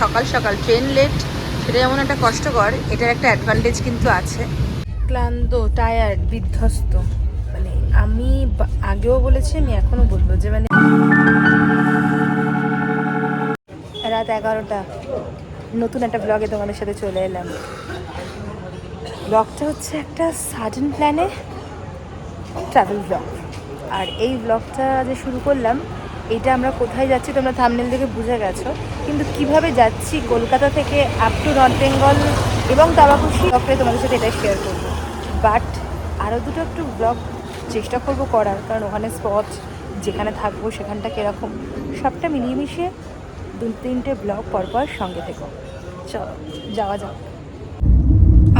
সকাল সকাল train late সেটা যেমন একটা কষ্টকর, এটার একটা অ্যাডভান্টেজ কিন্তু আছে। ক্লান্ত টায়ার্ড বিধ্বস্ত মানে আমি আগেও বলেছি, আমি এখনও বলব যে মানে রাত এগারোটা, নতুন একটা ব্লগে তোমাদের সাথে চলে এলাম। ব্লগটা হচ্ছে একটা সাডেন প্ল্যানে ট্রাভেল ব্লগ আর এই ব্লগটা যে শুরু করলাম এটা আমরা কোথায় যাচ্ছি তোমরা থামনেল দেখে বুঝে গেছো। কিন্তু কীভাবে যাচ্ছি কলকাতা থেকে আপ টু নর্থ বেঙ্গল এবং তাবাকুশি ব্লগটা তোমাদের সাথে এটা শেয়ার করব। বাট আরও দুটো একটু ব্লগ চেষ্টা করব করার, কারণ ওখানে স্পট যেখানে থাকব সেখানটা কীরকম, সবটা মিলিয়ে মিশিয়ে দু তিনটে ব্লগ পরপর সঙ্গে থেকো। চলো, যাওয়া যাক।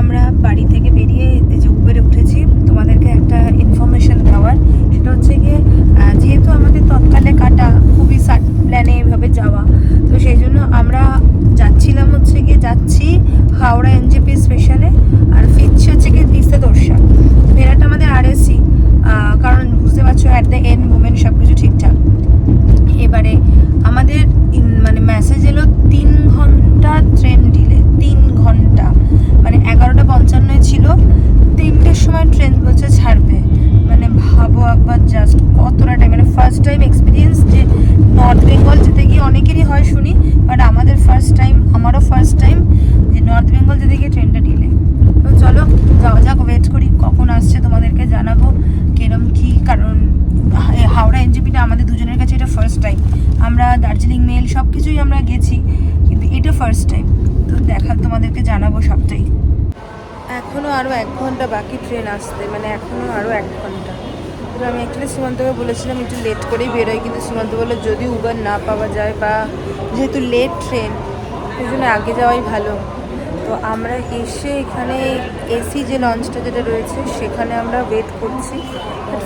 আমরা বাড়ি থেকে বেরিয়ে যে উবেরে উঠেছি। তোমাদেরকে একটা ইনফরমেশন দেওয়ার, সেটা হচ্ছে গিয়ে আহ, যেহেতু আমাদের তৎকালে কাটা খুবই সাট প্ল্যানে এভাবে যাওয়া তো সেই জন্য আমরা যাচ্ছিলাম হচ্ছে গিয়ে যাচ্ছি হাওড়া এনজেপি স্পেশালে আর ফিরছি হচ্ছে গিয়ে তিস্তা দর্শা ফেরাটা আমাদের আরএসি কারণ বুঝতে পারছ অ্যাট দ্য এন্ড মুভমেন্ট সব কিছু ঠিকঠাক এবারে আমাদের ইন- মানে মেসেজ এলো তিন ঘণ্টা ট্রেন ডিলে তিন ঘণ্টা মানে এগারোটা পঞ্চান্নয় ছিল তিনটের সময় ট্রেন বলছে ছাড়বে মানে ভাবো একবার জাস্ট কতটা টাইম মানে ফার্স্ট টাইম এক্সপিরিয়েন্স যে নর্থ বেঙ্গল যেতে গিয়ে অনেকেরই হয় শুনি বাট আমাদের ফার্স্ট টাইম আমারও ফার্স্ট টাইম যে নর্থ বেঙ্গল যেতে গিয়ে ট্রেনটা ডিলে তো চলো, যাওয়া যাক ওয়েট করি, কখন আসছে তোমাদেরকে জানাব, কিরম কি কারণ হাওড়া এনজিপিটা আমাদের দুজনের কাছে এটা ফার্স্ট টাইম আমরা দার্জিলিং মেল সব কিছুই আমরা গেছি, কিন্তু এটা ফার্স্ট টাইম তো দেখা, তোমাদেরকে জানাব সবটাই। এখনও আরও এক ঘণ্টা বাকি ট্রেন আসতে মানে এখনও আরও এক ঘণ্টা। তো আমি অ্যাকচুয়ালি সীমান্তকে বলেছিলাম একটু লেট করেই বেরোই কিন্তু সীমান্ত বলল যদি উবার না পাওয়া যায় বা যেহেতু লেট ট্রেন সেই জন্য আগে যাওয়াই ভালো। তো আমরা এসে এখানে এসি যে লঞ্চটা যেটা রয়েছে, সেখানে আমরা ওয়েট করছি।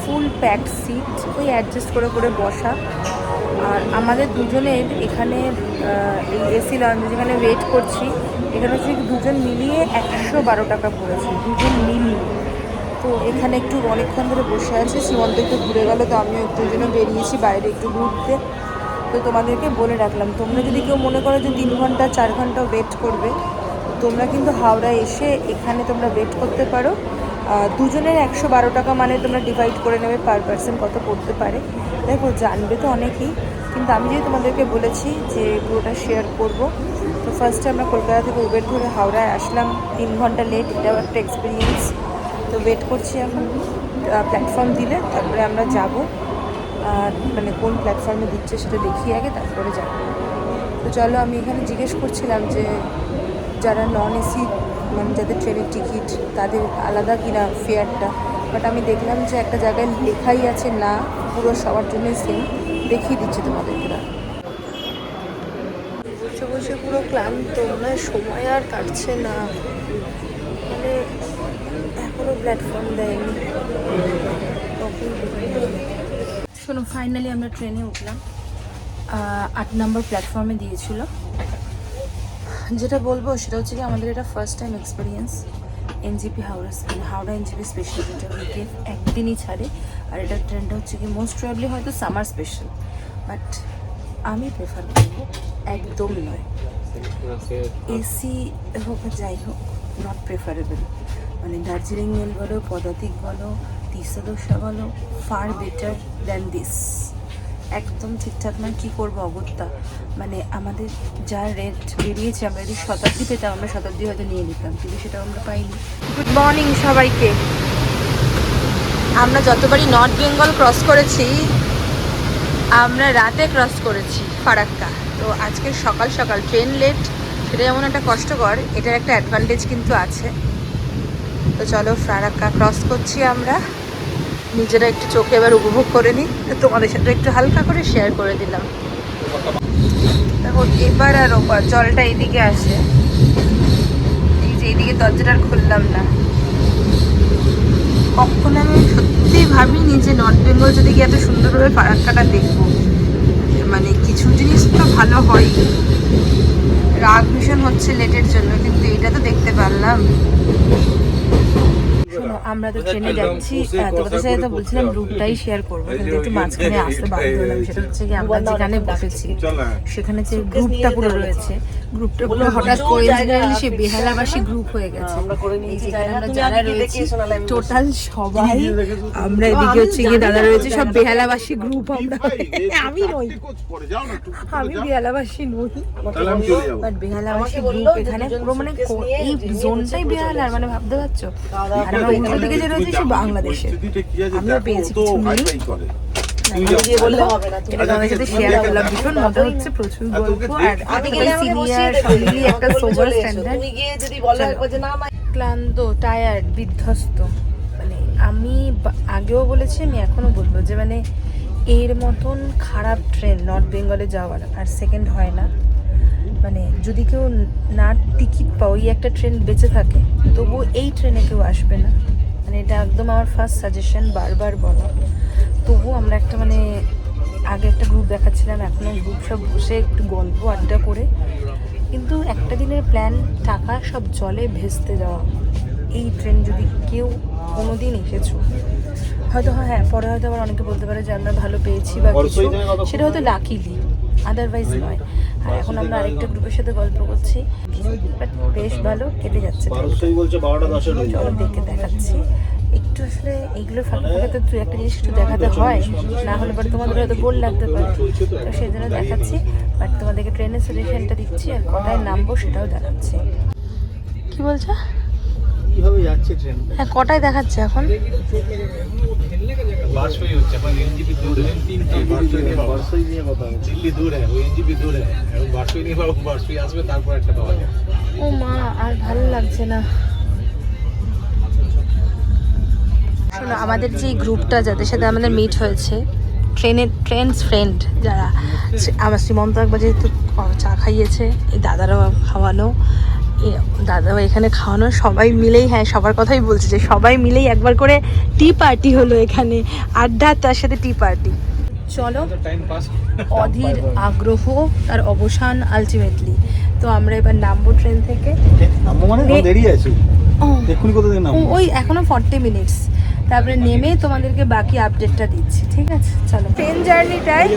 ফুল প্যাকড সিট ওই অ্যাডজাস্ট করে করে বসা। আর আমাদের দুজনের এখানে এই এসি লঞ্চ যেখানে ওয়েট করছি, এখানে হচ্ছে দুজন মিলিয়ে একশো বারো টাকা পড়েছে। দুজন মিলিয়ে। তো এখানে একটু অনেকক্ষণ ধরে বসে আছি, সীমন্ত একটু ঘুরে গেল, তো আমিও একটু জন্য বেরিয়েছি বাইরে একটু ঘুরতে। তো তোমাদেরকে বলে রাখলাম, তোমরা যদি কেউ মনে করো যে তিন ঘণ্টা, চার ঘণ্টা ওয়েট করবে, তোমরা কিন্তু হাওড়া এসে এখানে তোমরা ওয়েট করতে পারো। দুজনের একশো বারো টাকা মানে তোমরা ডিভাইড করে নেবে পার পার্সন কত পড়তে পারে। দেখো, জানবে তো অনেকেই, কিন্তু আমি যেহেতু তোমাদেরকে বলেছি যে পুরোটা শেয়ার করব, তো ফার্স্টে আমরা কলকাতা থেকে উবের ধরে হাওড়ায় আসলাম। তিন ঘণ্টা লেট এটাও একটা এক্সপিরিয়েন্স তো ওয়েট করছি এখন। প্ল্যাটফর্ম দিলে, তারপরে আমরা যাব। আর মানে কোন প্ল্যাটফর্মে দিচ্ছে সেটা দেখি আগে, তারপরে যাব। তো চলো, আমি এখানে জিজ্ঞেস করছিলাম যে যারা নন এসি মানে যাদের ট্রেনের টিকিট তাদের আলাদা কিনা ফেয়ারটা বাট আমি দেখলাম যে একটা জায়গায় লেখাই আছে না, পুরো সবার জন্য সেম দেখিয়ে দিচ্ছে তোমাদেরকে বসে বসে পুরো ক্লান্ত। মানে সময় আর কাটছে না। মানে প্ল্যাটফর্ম দেয়নি। শোনো ফাইনালি আমরা ট্রেনে উঠলাম। আট নম্বর প্ল্যাটফর্মে দিয়েছিল। যেটা বলব সেটা হচ্ছে কি আমাদের এটা first time experience NJP Howrah Howrah NJP special যেটা উইকে একদিনই ছাড়ে। আর এটা ট্রেনটা হচ্ছে কি মোস্ট প্রবলি হয়তো সামার স্পেশাল বাট আমি প্রেফার করব একদম নয়। এসি হোক যাই হোক নট প্রেফারেবল মানে দার্জিলিং মেল বলো, পদাতিক বলো, তিস্তাদোসা বলো ফার বেটার দ্যান দিস একদম ঠিকঠাক নয়, কী করব অগত্যা? মানে আমাদের যা রেট বেরিয়েছে, আমরা যদি শতাব্দী পেতাম, আমরা শতাব্দী হয়তো নিয়ে নিতাম, কিন্তু সেটা আমরা পাইনি। গুড মর্নিং সবাইকে। আমরা যতবারই নর্থ বেঙ্গল ক্রস করেছি, আমরা রাতে ক্রস করেছি, ফারাক্কা। তো আজকে সকাল সকাল ট্রেন লেট সেটা যেমন একটা কষ্টকর, এটার একটা অ্যাডভান্টেজ কিন্তু আছে। তো চলো ফারাক্কা ক্রস করছি আমরা। নিজেরা একটু চোখে এবার উপভোগ করে নিই। তোমাদের সাথে একটু হালকা করে শেয়ার করে দিলাম। দেখো, এবার আর ওপার জলটা এদিকে আসে। এই যে এইদিকে দরজাটা খুললাম না। কখনো আমি সত্যি ভাবিনি যে নর্থ বেঙ্গল যদি গিয়ে এত সুন্দরভাবে ফারাক্কাটা দেখব। মানে কিছু জিনিস তো ভালো হয়। রাগ ভীষণ হচ্ছে লেটের জন্য, কিন্তু এটা তো দেখতে পারলাম। আমরা তো ট্রেনে যাচ্ছি তোমাদের সাথে তো বলছিলাম রুটটাই শেয়ার করব কিন্তু একটু মাঝখানে আসতে বাধ্য হলাম সেটা হচ্ছে কি আমরা যেখানে বসেছি সেখানে যে গ্রুপটা পুরো রয়েছে গ্রুপটা পুরো হঠাৎ করে সে বেহালাবাসী গ্রুপ হয়ে গেছে। এই যেখানে আমরা যারা রয়েছি টোটাল সবাই আমরা এদিকে হচ্ছে গিয়ে দাদা রয়েছে সব বেহালাবাসী গ্রুপ আমরা। আমি নই। আমি বেহালাবাসী নই। বাট বেহালাবাসী গ্রুপ এখানে পুরো মানে এই জোনটাই বেহালার মানে ভাবতে পারছ? আর আমরা উল্টো দিকে যে রয়েছে সে বাংলাদেশের। আমিও পেয়েছি ও তো কিছু মিল। হাইফাই করে। তুই না, যা- গিয়ে বললে হবে না এটা তোমাদের সাথে শেয়ার করলাম ভীষণ মজা হচ্ছে প্রচুর গল্প আর আমি গেলে সিনিয়র সব একটা সোবার স্ট্যান্ডার্ড তুমি গিয়ে যদি বলো একবার যে না ক্লান্ত টায়ার্ড বিধ্বস্ত মানে আমি আগেও বলেছি আমি এখনও বলব যে মানে এর মতন খারাপ ট্রেন নর্থ বেঙ্গলে যাওয়ার আর সেকেন্ড হয় না মানে যদি কেউ না টিকিট পাও ওই একটা ট্রেন বেঁচে থাকে তবু এই ট্রেনে কেউ আসবে না মানে এটা একদম আমার ফার্স্ট সাজেশন বারবার বলা তবু আমরা একটা মানে আগে একটা গ্রুপ দেখাচ্ছিলাম এখনও গ্রুপ সব বসে একটু গল্প আড্ডা করে। কিন্তু একটা দিনের প্ল্যান টাকা সব জলে ভেস্তে যাওয়া। এই ট্রেন যদি কেউ কোনো দিন এসেছ হয়তো হ্যাঁ পরে হয়তো আবার অনেকে বলতে পারে যে আমরা ভালো পেয়েছি বা কিছু। সেটা হয়তো লাকিলি আদারওয়াইজ নয়। আর এখন আমরা আরেকটা গ্রুপের সাথে গল্প করছি। বেশ ভালো কেটে যাচ্ছে চলো দেখে দেখাচ্ছি। একটু আসলে এইগুলো ফাঁকা তো দু একটা জিনিস একটু দেখাতে হয় না হলে পরে তোমাদের হয়তো বোর লাগতে পারে। তো সেই জন্য দেখাচ্ছি বাট তোমাদেরকে ট্রেনের সলিউশনটা দিচ্ছি আর কোথায় নামবো সেটাও দেখাচ্ছি। কি বলছো? হ্যাঁ কটায় দেখাচ্ছে এখন? ও মা আর ভালো লাগছে না। শোনো আমাদের যে গ্রুপটা যাদের সাথে আমাদের মিট হয়েছে ট্রেনের ট্রেন্ডস ফ্রেন্ড যারা আমার শ্রীমন্ত একবার যেহেতু চা খাইয়েছে এই দাদারাও খাওয়ানো দাদাও এখানে খাওয়ানো সবাই মিলেই হ্যাঁ সবার কথাই বলছে যে সবাই মিলেই একবার করে টি পার্টি হলো এখানে আড্ডা তার সাথে টি পার্টি চলো অধীর আগ্রহ তার অবসান আলটিমেটলি তো আমরা এবার নামবো ট্রেন থেকে। মানে? দেরি আছে? ওই এখনও ফর্টি মিনিটস তারপরে নেমে তোমাদেরকে বাকি আপডেটটা দিচ্ছি, ঠিক আছে? চলো। ট্রেন জার্নিটায়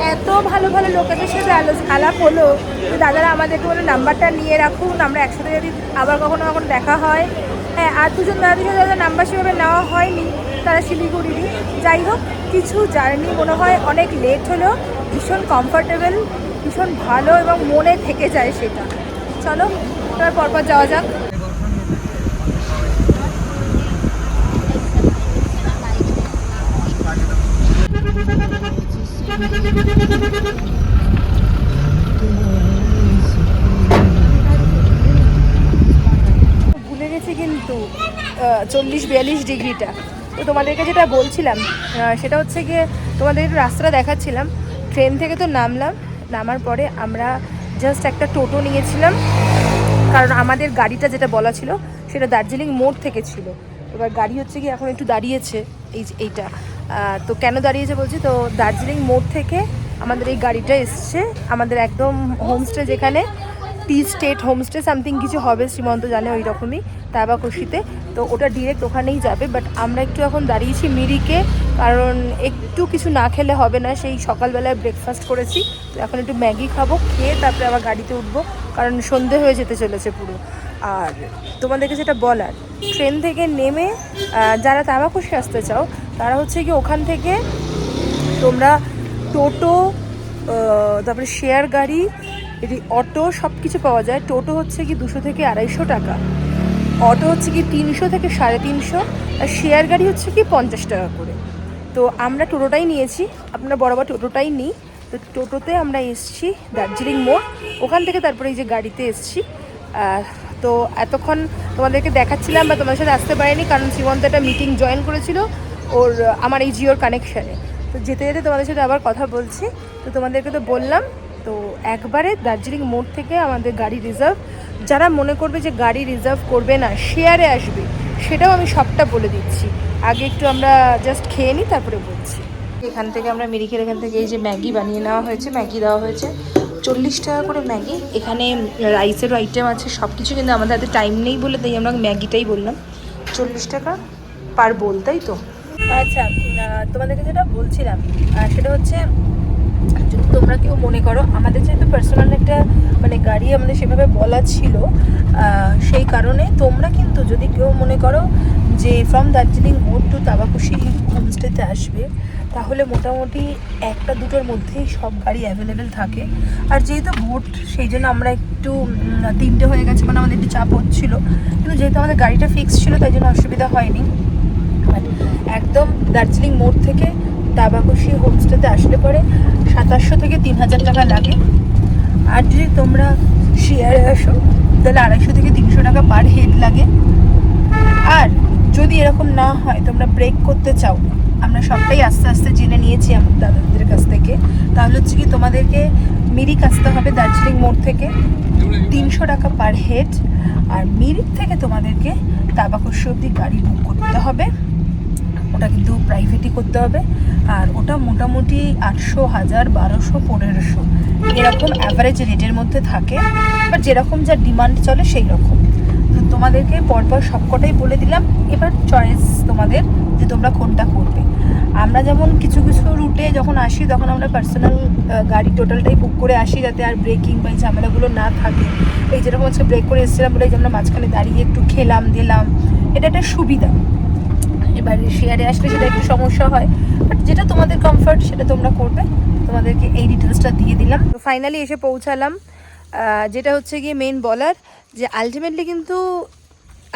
এত ভালো ভালো লোকেদের সাথে আলো- আলাপ হলো। দাদারা আমাদেরকে বলে নাম্বারটা নিয়ে রাখুন, আমরা একসাথে যদি আবার কখনো কখনো দেখা হয়। হ্যাঁ আর দুজন দাদাদের সাথে যাদের নাম্বার সেভাবে নেওয়া হয়নি, তারা শিলিগুড়িরই। যাই হোক, কিছু জার্নি মনে হয় অনেক লেট হলো। ভীষণ কমফোর্টেবল ভীষণ ভালো এবং মনে থেকে যায় সেটা। চলো, এবার পরপর যাওয়া যাক। ভুলে গেছি কিন্তু চল্লিশ বিয়াল্লিশ ডিগ্রিটা। তো তোমাদেরকে যেটা বলছিলাম সেটা হচ্ছে গিয়ে তোমাদের একটু রাস্তাটা দেখাচ্ছিলাম। ট্রেন থেকে তো নামলাম, নামার পরে আমরা জাস্ট একটা টোটো নিয়েছিলাম। কারণ আমাদের গাড়িটা যেটা বলা ছিল, সেটা দার্জিলিং মোড় থেকে ছিল। এবার গাড়ি হচ্ছে কি এখন একটু দাঁড়িয়েছে, এই এইটা। তো কেন দাঁড়িয়েছে বলছি, তো দার্জিলিং মোড় থেকে আমাদের এই গাড়িটা এসছে। আমাদের একদম হোমস্টে যেখানে টি স্টেট হোমস্টে সামথিং কিছু হবে, শ্রীমন্ত জানে ওই রকমই তাবাকুশিতে। তো ওটা ডিরেক্ট ওখানেই যাবে বাট আমরা একটু এখন দাঁড়িয়েছি মিরিকে, কারণ একটু কিছু না খেলে হবে না, সেই সকালবেলায় ব্রেকফাস্ট করেছি। তো এখন একটু ম্যাগি খাব, খেয়ে তারপরে আবার গাড়িতে উঠবো, কারণ সন্ধে হয়ে যেতে চলেছে পুরো। আর তোমাদেরকে যেটা বলার, ট্রেন থেকে নেমে যারা তাবাকুশি আসতে চাও তারা হচ্ছে কি ওখান থেকে তোমরা টোটো তারপরে শেয়ার গাড়ি, এটি অটো সব কিছু পাওয়া যায়। টোটো হচ্ছে কি দুশো থেকে আড়াইশো টাকা। অটো হচ্ছে কি তিনশো থেকে সাড়ে তিনশো। আর শেয়ার গাড়ি হচ্ছে কি পঞ্চাশ টাকা করে। তো আমরা টোটোটাই নিয়েছি। আপনারা বরাবর টোটোটাই নিই। তো টোটোতে আমরা এসছি দার্জিলিং মোড়। ওখান থেকে তারপরে এই যে গাড়িতে এসছি। তো এতক্ষণ তোমাদেরকে দেখাচ্ছিলাম বা তোমাদের সাথে আসতে পারিনি কারণ শ্রীমন্ত একটা মিটিং জয়েন করেছিল। ওর, আমার এই জিওর কানেকশানে তো যেতে যেতে তোমাদের সাথে আবার কথা বলছি। তো তোমাদেরকে তো বললাম, তো একবারে দার্জিলিং মোড় থেকে আমাদের গাড়ি রিজার্ভ যারা মনে করবে যে গাড়ি রিজার্ভ করবে না শেয়ারে আসবে, সেটাও আমি সবটা বলে দিচ্ছি। আগে একটু আমরা জাস্ট খেয়ে নিই, তারপরে বলছি। এখান থেকে আমরা মিরিকের এখান থেকে এই যে ম্যাগি বানিয়ে নেওয়া হয়েছে, ম্যাগি দেওয়া হয়েছে। চল্লিশ টাকা করে ম্যাগি। এখানে রাইসেরও আইটেম আছে সব কিছু কিন্তু আমাদের হাতে টাইম নেই বলে, তাই আমরা ম্যাগিটাই বললাম। চল্লিশ টাকা পার বোল তাই তো? আচ্ছা তোমাদেরকে যেটা বলছিলাম সেটা হচ্ছে, যদি তোমরা কেউ মনে করো, আমাদের যেহেতু পার্সোনাল একটা মানে গাড়ি আমাদের সেভাবে বলা ছিল সেই কারণে তোমরা কিন্তু যদি কেউ মনে করো যে ফ্রম দার্জিলিং মোড় টু তাবাকুশি হোমস্টেতে আসবে, তাহলে মোটামুটি একটা দুটোর মধ্যেই সব গাড়ি অ্যাভেলেবেল থাকে। আর যেহেতু ভোট সেই জন্য আমরা একটু তিনটে হয়ে গেছে মানে আমাদের একটু চাপ হচ্ছিল। কিন্তু যেহেতু আমাদের গাড়িটা ফিক্স ছিল, তাই জন্য অসুবিধা হয়নি। বাট একদম দার্জিলিং মোড় থেকে তাবাকুশি হোমস্টেতে আসলে পরে সাতাশশো থেকে তিন হাজার টাকা লাগে। আর যদি তোমরা শেয়ারে আসো, তাহলে আড়াইশো থেকে তিনশো টাকা পার হেড লাগে। আর যদি এরকম না হয়, তোমরা ব্রেক করতে চাও, আমরা সবটাই আস্তে আস্তে জেনে নিয়েছি আমার দাদাদের কাছ থেকে। তাহলে হচ্ছে কি, তোমাদেরকে মিরিক আসতে হবে দার্জিলিং মোড় থেকে। তিনশো টাকা পার হেড আর মিরিক থেকে তোমাদেরকে তাবাকুশি অব্দি গাড়ি বুক করতে হবে। ওটা কিন্তু প্রাইভেটই করতে হবে। আর ওটা মোটামুটি আটশো হাজার বারোশো পনেরোশো। এরকম অ্যাভারেজ রেটের মধ্যে থাকে। এবার যেরকম যা ডিমান্ড চলে সেই রকম। তো তোমাদেরকে পরপর সবকটাই বলে দিলাম। এবার চয়েস তোমাদের যে তোমরা কোনটা করবে। আমরা যেমন কিছু কিছু রুটে যখন আসি, তখন আমরা পার্সোনাল গাড়ি টোটালটাই বুক করে আসি যাতে আর ব্রেকিং বা এই ঝামেলাগুলো না থাকে। এই যেরকম হচ্ছে ব্রেক করে এসেছিলাম বলে যে আমরা মাঝখানে দাঁড়িয়ে একটু খেলাম, দিলাম। এটা একটা সুবিধা। এবার শেয়ারে আসলে সেটা একটু সমস্যা হয় বাট যেটা তোমাদের কমফর্ট সেটা তোমরা করবে। তোমাদেরকে এই ডিটেলসটা দিয়ে দিলাম। তো ফাইনালি এসে পৌঁছালাম। যেটা হচ্ছে গিয়ে মেন বলার যে আলটিমেটলি কিন্তু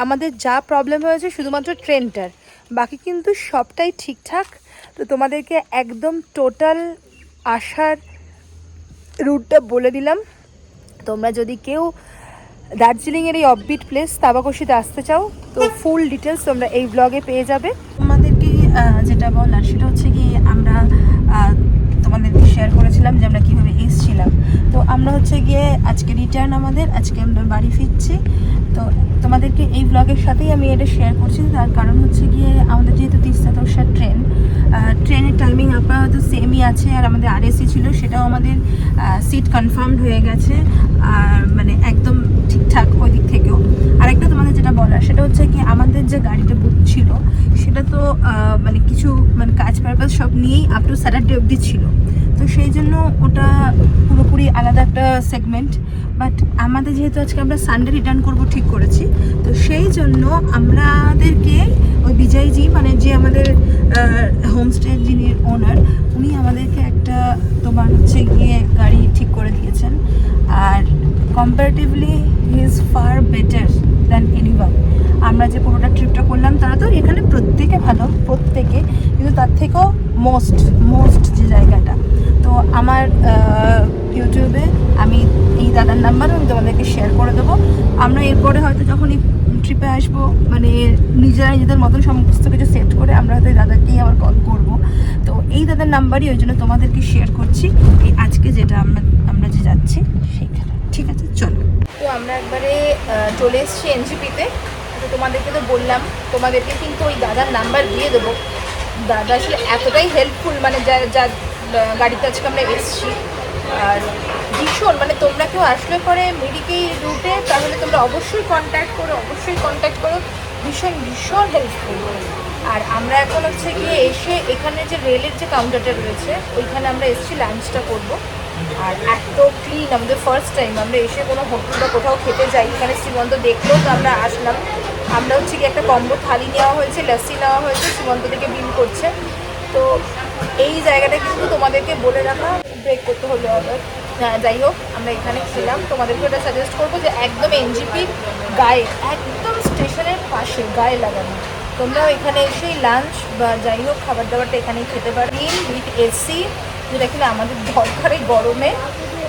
আমাদের যা প্রবলেম হয়েছে শুধুমাত্র ট্রেনটার বাকি কিন্তু সবটাই ঠিকঠাক। তো তোমাদেরকে একদম টোটাল আসার রুটটা বলে দিলাম। তোমরা যদি কেউ দার্জিলিংয়ের এই অফবিট প্লেস তাবাকশিতে আসতে চাও তো ফুল ডিটেলস তোমরা এই ব্লগে পেয়ে যাবে। তোমাদেরকে আহ, যেটা বলার সেটা হচ্ছে কি আমরা তোমাদেরকে শেয়ার করেছিলাম যে আমরা কীভাবে এসেছিলাম তো আমরা হচ্ছে গিয়ে আজকে রিটার্ন আমাদের, আজকে আমরা বাড়ি ফিরছি। তো তোমাদেরকে এই ব্লগের সাথেই আমি এটা শেয়ার করছি, তার কারণ হচ্ছে গিয়ে আমাদের যেহেতু তিস্তা তোরসার ট্রেন ট্রেনের টাইমিং আপাতত সেমই আছে, আর আমাদের আরএসি ছিল, সেটাও আমাদের সিট কনফার্মড হয়ে গেছে, আর মানে একদম ঠিকঠাক ওই দিক থেকেও। আরেকটা তোমাদের যেটা বলার, সেটা হচ্ছে কি আমাদের যে গাড়িটা বুক ছিল, সেটা তো মানে কিছু মানে কাজ পারপাস সব নিয়েই আপ টু স্যাটারডে অবধি ছিল। তো সেই জন্য ওটা পুরোপুরি আলাদা একটা সেগমেন্ট বাট আমাদের যেহেতু আজকে আমরা সানডে রিটার্ন করব ঠিক করেছি, তো সেই জন্য আমাদেরকে ওই বিজয়জি মানে যে আমাদের হোমস্টে যিনি ওনার উনি আমাদেরকে একটা তোমার হচ্ছে গিয়ে গাড়ি ঠিক করে দিয়েছেন। আর comparatively he is far better than anyone আমরা যে পুরোটা ট্রিপটা করলাম, তারা তো এখানে প্রত্যেকে ভালো, প্রত্যেকে, কিন্তু তার থেকেও মোস্ট মোস্ট যে জায়গাটা তো আমার ইউটিউবে আমি এই দাদার নাম্বার আমি তোমাদেরকে শেয়ার করে দেবো। আমরা এরপরে হয়তো যখন এই ট্রিপে আসব মানে নিজেরা নিজেদের মতন সমস্ত কিছু সেট করে আমরা হয়তো দাদাকেই আবার কল করব। তো এই দাদার নাম্বারই ওই জন্য তোমাদেরকে শেয়ার করছি। এই আজকে যেটা আমরা আমরা যে যাচ্ছি সেইখানে। ঠিক আছে, চলো। তো আমরা একবারে চলে এসেছি এনজিপিতে তো। তোমাদেরকে তো বললাম, তোমাদেরকে কিন্তু ওই দাদার নাম্বার দিয়ে দেবো। দাদা আসলে এতটাই হেল্পফুল মানে যা যা গাড়িতে আজকে আমরা এসেছি। আর ভীষণ মানে তোমরা কেউ আসলে পরে মেডিকেল রুটে, তাহলে তোমরা অবশ্যই কন্ট্যাক্ট করো, অবশ্যই কন্ট্যাক্ট করো। ভীষণ ভীষণ হেল্পফুল আর আমরা এখন হচ্ছে গিয়ে এসে এখানে যে রেলের যে কাউন্টারটা রয়েছে, ওইখানে আমরা এসেছি লাঞ্চটা করব। আর এত ক্লিন আমাদের ফার্স্ট টাইম আমরা এসে কোনো হোটেল বা কোথাও খেতে যাই, এখানে শ্রীমন্ত দেখলেও তো আমরা আসলাম। আমরা হচ্ছে কি একটা কম্বো থালি নেওয়া হয়েছে লস্যি নেওয়া হয়েছে শ্রীমন্ত থেকে বিল করছে। তো এই জায়গাটা কিন্তু তোমাদেরকে বলে রাখা ব্রেক করতে হলো আবার হ্যাঁ, যাই হোক আমরা এখানে ছিলাম। তোমাদেরকে ওটা সাজেস্ট করব যে একদম এনজিপির গায়ে একদম স্টেশনের পাশে গায়ে লাগানো। তোমরাও এখানে এসেই লাঞ্চ বা যাই হোক খাবার দাবারটা এখানেই খেতে পারো। উইথ এসি যেটা কিনা আমাদের দরকার গরমে।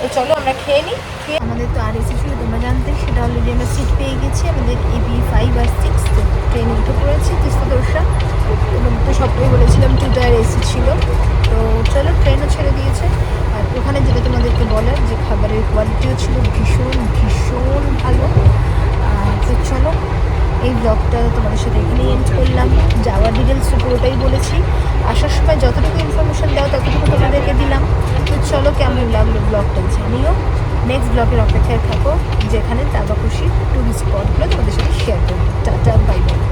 তো চলো আমরা খেয়ে নিই। খেয়ে আমাদের তো আর এসি ছিল তোমরা জানতে সেটা অলরেডি আমরা সিট পেয়ে গেছি। আমাদের এবি ফাইভ আর সিক্স তো ট্রেনে উঠে পড়েছি। তিস্তা দোসরা। তোমাদের তো সবটাই বলেছিলাম টু টায়ার এসি ছিল। তো চলো ট্রেনও ছেড়ে দিয়েছে। আর ওখানে যেটা তোমাদেরকে বলার, যে খাবারের কোয়ালিটিও ছিল ভীষণ ভীষণ ভালো। তো চলো, এই ব্লগটা তোমাদের সাথে এখানেই এন্ড করলাম। যাওয়ার ডিটেলস পুরোটাই বলেছি। আসার সময় যতটুকু ইনফরমেশন দেওয়া ততটুকু তোমাদেরকে দিলাম। তো চলো, কেমন লাগল ব্লগটা জানিও। নেক্সট ব্লগের অপেক্ষায় থাকো, যেখানে তাবাকুশি টুরিস্ট স্পটগুলো তোমাদের সাথে শেয়ার করব। Tata bye bye